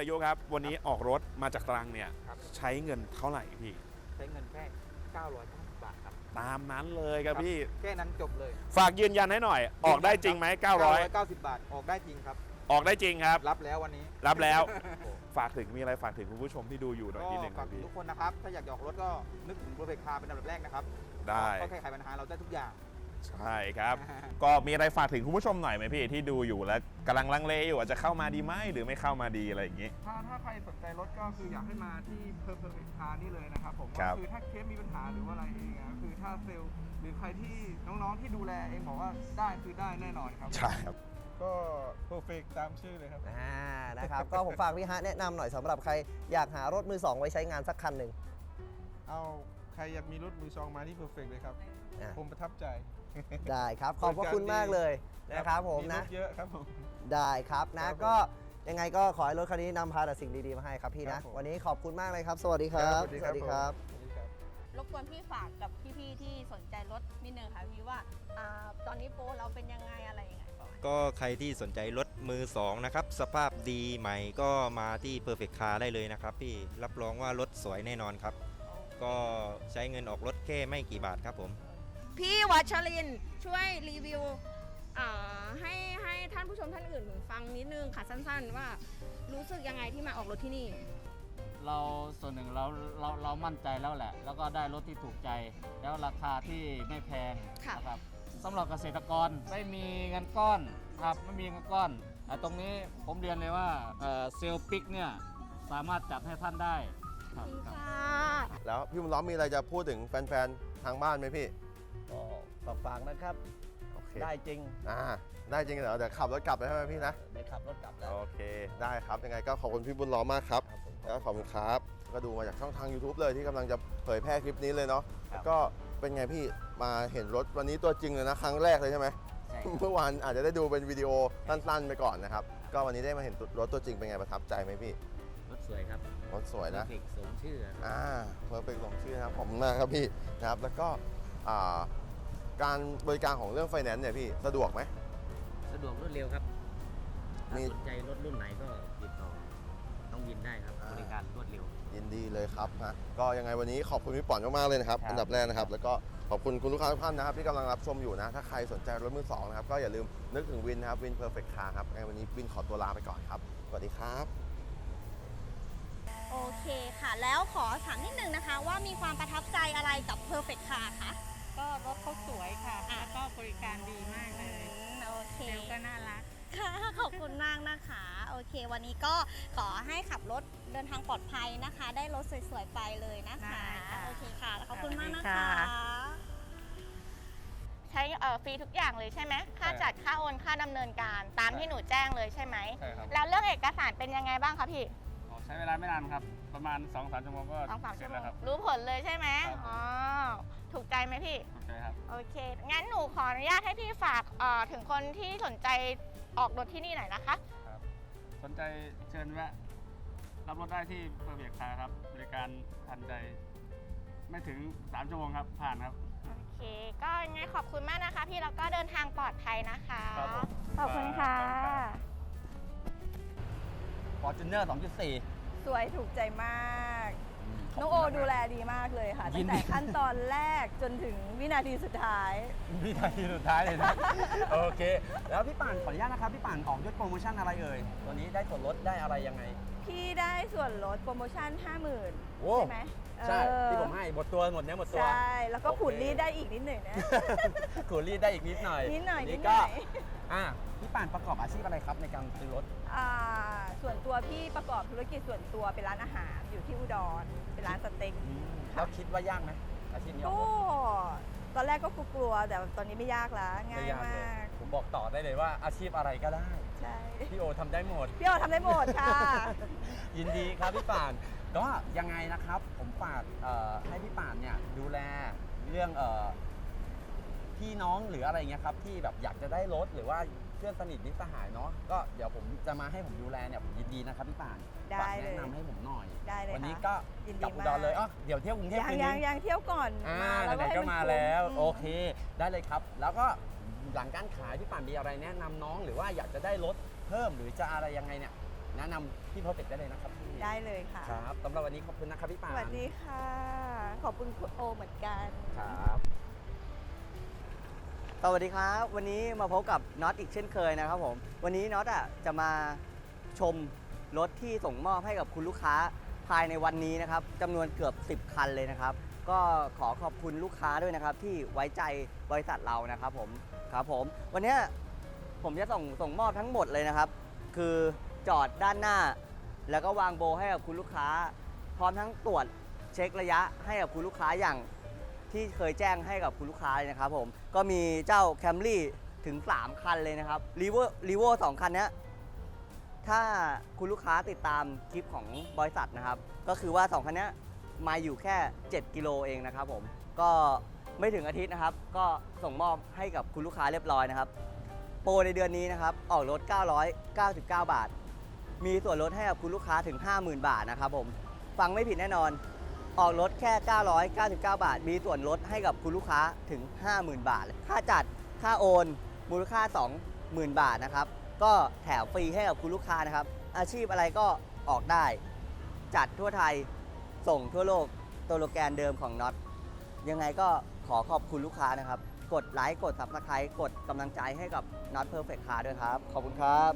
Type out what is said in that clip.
ดายุครับ วันนี้ออกรถมาจากตรังเนี่ย ครับ ใช้เงินเท่าไหร่พี่ ใช้เงินแค่990บาทครับ ตามนั้นเลยครับพี่ แค่นั้นจบเลยฝากยืนยันให้หน่อย ออกได้จริงไหม900 990 บาท ออกได้จริงครับ ออกได้จริงครับ รับแล้ววันนี้รับแล้ว ฝากถึงมีอะไรฝากถึงคุณผู้ชมที่ดูอยู่หน่อยก็นิดนึงคฝารักบถึงพี่ ทุกคนนะครับ ถ้าอยากจะออกรถก็นึกถึง Perfect Car เป็นอันดับแรกนะครับได้ ก็แก้ไขปัญหาเราได้ทุกอย่าง ใช่ครับ ก็มีอะไรฝากถึงคุณผู้ชมหน่อยไหมพี่ที่ดูอยู่แล้วกำลังลังเลอยู่อาจจะเข้ามาดีไหมหรือไม่เข้ามาดีอะไรอย่างงี้ ถ้าถ้าใครสนใจรถก็คืออยากให้มาที่ Perfect Car นี่เลยนะครับผมครัว่าบคือถ้าเคสมีปัญหาหรือว่าอะไรเองอะคือถ้าเซลล์หรือใครที่น้องๆที่ดูแลเองบอกว่าได้คือได้แน่นอนครับ ใช่ครับ ก็ Perfect ตามชื่อเลยครับ อ่านะครับ ก็ผมฝากพี่ฮะแนะนำหน่อยสำหรับใครอยากหารถมือสองไว้ใช้งานสักคันหนึ่งเอาใครอยากมีรถมือสองมาที่เพอร์เฟกเลยครับ อะผมประทับใจ ได้ครับขอบพระคุณมากเลยนะครับผมรนะถเยอะครับผมได้ครับนะครับผมก็ยังไงก็ขอให้รถคันนี้นำพาแต่สิ่งดีๆมาให้ครับพี่ครันะบผมวันนี้ขอบคุณมากเลยครับ สวัสดีครับสวัสดีครับผมครับ สวัสดีครับ รบกวนพี่ฝากกับพี่ๆที่สนใจรถนิดนึงค่ะพี่ว่าอาตอนนี้โปรเราเป็นยังไงอะไรยังไงประมาณก็ใครที่สนใจรถมือ 2 นะครับ สภาพดีใหม่ก็มาที่ Perfect Car ได้เลยนะครับพี่รับรองว่ารถสวยแน่นอนครับ ก็ใช้เงินออกรถแค่ไม่กี่บาทครับผม พี่วัชรินทร์ช่วยรีวิวอ่าให้ให้ท่านผู้ชมท่านอื่นฟังนิดนึงค่ะสั้น ๆ ว่ารู้สึกยังไงที่มาออกรถที่นี่ เราส่วนหนึ่งเราเราเรามั่นใจแล้วแหละ แล้วก็ได้รถที่ถูกใจ แล้วราคาที่ไม่แพงค่ะ นะครับสำหรับเกษตรกรไม่มีเงินก้อนครับไม่มีเงินก้อนอะตรงนี้ผมเรียนเลยว่าเอ่อเซลล์ปิกเนี่ยสามารถจัดให้ท่านได้ครับครับค่ะ แล้วพี่บุญล้อมมีอะไรจะพูดถึงแฟนๆ ทางบ้านไหมพี่ ก็ฝากๆนะครับ โอเคได้จริงอ่าได้จริงเหรอเดี๋ยวขับรถกลับไปใช่ไหมพี่นะ ได้ขับรถกลับแล้วโอเค ได้ครับยังไงก็ขอบคุณพี่บุญล้อมมากครับ ครับผม แล้วขอบคุณครับ ก็ดูมาจากช่องทาง YouTube เลยที่กำลังจะเผยแพร่คลิปนี้เลยเนาะครับ ก็เป็นไงพี่มาเห็นรถวันนี้ตัวจริงเลยนะ ครั้งแรกเลยใช่ไหม ใช่ เมื่อวานอาจจะได้ดูเป็นวิดีโอสั้นๆไปก่อนนะครับ ก็วันนี้ได้มาเห็นรถตัวจริงเป็นไงประทับใจไหมพี่รถสวยครับรถสวยนะ เด็กสมชื่อครับ อ่าเพอร์เฟกลงชื่อนะครับผมมากครับพี่นะครับ แล้วก็อ่า การบริการของเรื่องไฟแนนซ์เนี่ยพี่สะดวกไหม สะดวกรวดเร็วครับมีถ้าสนใจรถรุ่นไหนก็ติดต่อน้องวินได้ครับ อ่า บริการรวดเร็ว ยินดีเลยครับนะก็ยังไงวันนี้ขอบคุณพี่ป๋อนมากๆเลยนะครับ ครับ อันดับแรกนะครับ แล้วก็ขอบคุณคุณลูกค้าทุกท่านนะครับ ที่กำลังรับชมอยู่นะ ถ้าใครสนใจรถมือสองนะครับ ก็อย่าลืมนึกถึงวินนะครับวินเพอร์เฟกต์คาร์ครับในวันนี้วินขอตัวลาไปก่อนครับสวัสดีครับ โอเคค่ะ แล้วขอถามนิดนึงนะคะว่ามีความประทับใจอะไรกับ Perfect Car คะ ก็รถเขาสวยค่ะอะ แล้วก็บริการดีมากเลยอืมโอเคเซลล์ก็น่ารักค่ะ ขอบคุณมากนะคะ โอเค วันนี้ก็ขอให้ขับรถเดินทางปลอดภัยนะคะ ได้รถสวยๆไปเลยนะคะได้ค่ะโอเคค่ะแล้วขอบคุณมากนะสวัสดีคะค่ะใช้เอ่อฟรีทุกอย่างเลยใช่ไหมค่าใช่จัดค่าโอนค่าดำเนินการตามใช่ที่หนูแจ้งเลยใช่ไหมใช่ครับแล้วเรื่องเอกสารเป็นยังไงบ้างคะพี่อ๋อใช้เวลาไม่นานครับ ประมาณ2อสชั่วโมงก็สองสามเสร็ชั่จวโมแล้วงครับ รู้ผลเลยใช่ไหมครับ อ๋อถูกใจไหมพี่ โอเคครับ โอเค งั้นหนูขออนุญาตให้พี่ฝากเอ่อถึงคนที่สนใจออกรถที่นี่หน่อยนะคะ สนใจเชิญแวะรับรถได้ที่เ e อร์เ c กคาครับ บริการทันใจ ไม่ถึง 3 ชั่วโมงครับ ผ่านครับ โอเค ก็ยังไงขอบคุณมากนะคะ พี่แล้วก็เดินทางปลอดภัยนะคะ ครับผมขอบคุณค่ะฟอร์จูเนอร์2.4 สวยถูกใจมากน้องโอดูแลดีมากเลยค่ะตั้งแต่ขั้นตอนแรกจนถึงวินาทีสุดท้าย วินาทีสุดท้ายเลยนะ โอเค แล้วพี่ป่านขออนุญาตนะครับพี่ป่านออกด้วยโปรโมชั่นอะไรเอ่ยตัวนี้ได้ส่วนลดได้อะไรยังไงพี่ได้ส่วนลดโปรโมชั่น 50,000โอ้ใช่ไหมใช่เออที่ผมให้หมดตัวหมดเนี้ยหมดตัว ใช่ แล้วก็โอเคขูดรีดได้อีกนิดหนึ่งนะ ขูดรีดได้อีกนิดหน่อยนิดหน่อยวันิดหก็น่อยอะพี่ป่านประกอบอาชีพอะไรครับในการซื้อรถ อ่า ส่วนตัวพี่ประกอบธุรกิจส่วนตัวเป็นร้านอาหารอยู่ที่อุดรเป็นร้านสเต็กแล้วคิดว่ายากไหมอาชีพนี้อก็อกรถตอนแรกก็กลัวๆแต่ตอนนี้ไม่ยากแล้วง่ายไเลมากผมบอกต่อได้เลยว่าอาชีพอะไรก็ได้ใช่พี่โอทำได้หมดพี่โอทำได้หมดค่ะ ยินดีครับพี่ป่านก็ยังไงนะครับ ผมฝากเอ่อให้พี่ป่านเนี่ยดูแลเรื่องเอ่อพี่น้องหรืออะไรเงี้ยครับที่แบบอยากจะได้รถหรือว่าเพื่อนสนิทมิตรสหายเนาะก็เดี๋ยวผม จะมาให้ผมดูแลเนี่ยผมยินดีนะครับพี่ป่านได้ฝากเลยแนะนำให้ผมหน่อย ได้เลยวันนี้ค่ะก็ยินดีกลับอุดรเลยมากอ๋อเดี๋ยวเที่ยวกรุงเทพยังคืนยังนี้ยังเที่ยวก่อนอ่ามาไหนๆให้ก็นมาคุ้แล้วมโอเค ได้เลยครับ แล้วก็หลังการขายพี่ป่านมีอะไรแนะนำน้องหรือว่าอยากจะได้รถเพิ่มหรือจะอะไรยังไงเนี่ยแนะนำพี่เพอร์เฟกได้เลยนะครับพี่ได้เลยค่ะ ครับสำหรับวันนี้ขอบคุณนะครับพี่ปาสนวัสดีค่ะ ขอบคุณคุณโอเหมือนกัน ครับ สวัสดีครับ วันนี้มาพบกับน็อตอีกเช่นเคยนะครับผม วันนี้น็อตอะจะมาชมรถที่ส่งมอบให้กับคุณลูกค้าภายในวันนี้นะครับจำนวนเกือบ 10 คันเลยนะครับ ก็ขอขอบคุณลูกค้าด้วยนะครับ ที่ไว้ใจบริษัทเรานะครับผมครับผม วันนี้ผมจะส่งส่งมอบทั้งหมดเลยนะครับ คือจอดด้านหน้า แล้วก็วางโบให้กับคุณลูกค้า พร้อมทั้งตรวจเช็คระยะให้กับคุณลูกค้าอย่าง ที่เคยแจ้งให้กับคุณลูกค้าเลยนะครับผมก็มีเจ้า Camry ถึง 3 คันเลยนะครับ r ีโวรีโวสองคันนี้ถ้าคุณลูกค้าติดตามคลิปของบริษัทนะครับ ก็คือว่า 2 คันนี้มาอยู่แค่ 7 กิโลเองนะครับผมก็ไม่ถึงอาทิตย์นะครับ ก็ส่งมอบให้กับคุณลูกค้าเรียบร้อยนะครับ โปรในเดือนนี้นะครับ ออกรถ 999 บาท มีส่วนลดให้กับคุณลูกค้าถึง 50,000 บาทนะครับผม ฟังไม่ผิดแน่นอน ออกรถแค่ 999 บาท มีส่วนลดให้กับคุณลูกค้าถึง 50,000 บาท ค่าจัด ค่าโอน มูลค่า 20,000 บาทนะครับ ก็แถมฟรีให้กับคุณลูกค้านะครับ อาชีพอะไรก็ออกได้ จัดทั่วไทย ส่งทั่วโลกตัวโลแกนเดิมของน็อต ยังไงก็ขอขอบคุณลูกค้านะครับ กดไลค์ กด subscribe กดกำลังใจให้กับ Not Perfect Car ด้วยครับ ขอบคุณครับ